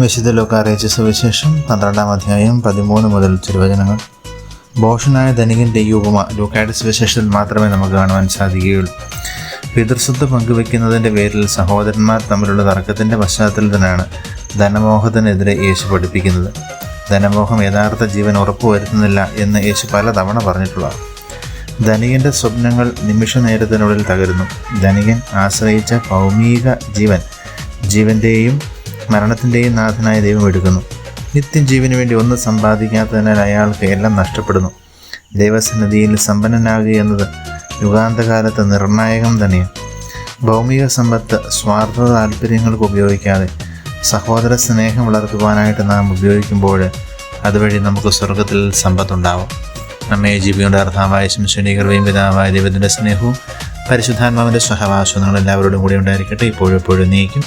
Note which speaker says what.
Speaker 1: വിശുദ്ധ ലോക അറിയിച്ച സുവിശേഷം പന്ത്രണ്ടാം അധ്യായം പതിമൂന്ന് മുതൽ തിരുവചനങ്ങൾ. ബോഷനായ ധനികന്റെ ഈ ഉപമ ലൂക്കായുടെ സുവിശേഷത്തിൽ മാത്രമേ നമുക്ക് കാണുവാൻ സാധിക്കുകയുള്ളൂ. പിതൃസ്വത്ത് പങ്കുവെക്കുന്നതിന്റെ പേരിൽ സഹോദരന്മാർ തമ്മിലുള്ള തർക്കത്തിന്റെ പശ്ചാത്തലത്തിലാണ് ധനമോഹത്തിനെതിരെ യേശു പഠിപ്പിക്കുന്നത്. ധനമോഹം യഥാർത്ഥ ജീവൻ ഉറപ്പുവരുത്തുന്നില്ല എന്ന് യേശു പലതവണ പറഞ്ഞിട്ടുള്ളതാണ്. ധനികന്റെ സ്വപ്നങ്ങൾ നിമിഷ നേരത്തിനുള്ളിൽ തകരുന്നു. ധനികൻ ആശ്രയിച്ച ഭൗമിക ജീവൻ ജീവന്റെയും മരണത്തിന്റെയും നാഥനായ ദൈവം എടുക്കുന്നു. നിത്യം ജീവന് വേണ്ടി ഒന്നും സമ്പാദിക്കാത്തതിനാൽ അയാൾക്ക് എല്ലാം നഷ്ടപ്പെടുന്നു. ദൈവസന്നിധിയിൽ സമ്പന്നനാകുക എന്നത് യുഗാന്തകാലത്ത് നിർണായകം തന്നെയാണ്. ഭൗമിക സമ്പത്ത് സ്വാർത്ഥ താല്പര്യങ്ങൾക്ക് ഉപയോഗിക്കാതെ സഹോദര സ്നേഹം വളർത്തുവാനായിട്ട് നാം ഉപയോഗിക്കുമ്പോൾ അതുവഴി നമുക്ക് സ്വർഗത്തിൽ സമ്പത്തുണ്ടാവും. നമ്മെ ജീവിയുടെ അർത്ഥാവായ ശംശനീകർവയും പിതാവായ ദൈവത്തിന്റെ സ്നേഹവും പരിശുദ്ധാത്മാവിന്റെ സഹവാസവും നിങ്ങളെല്ലാവരോടും കൂടി ഉണ്ടായിരിക്കട്ടെ. ഇപ്പോഴും എപ്പോഴും നീക്കും.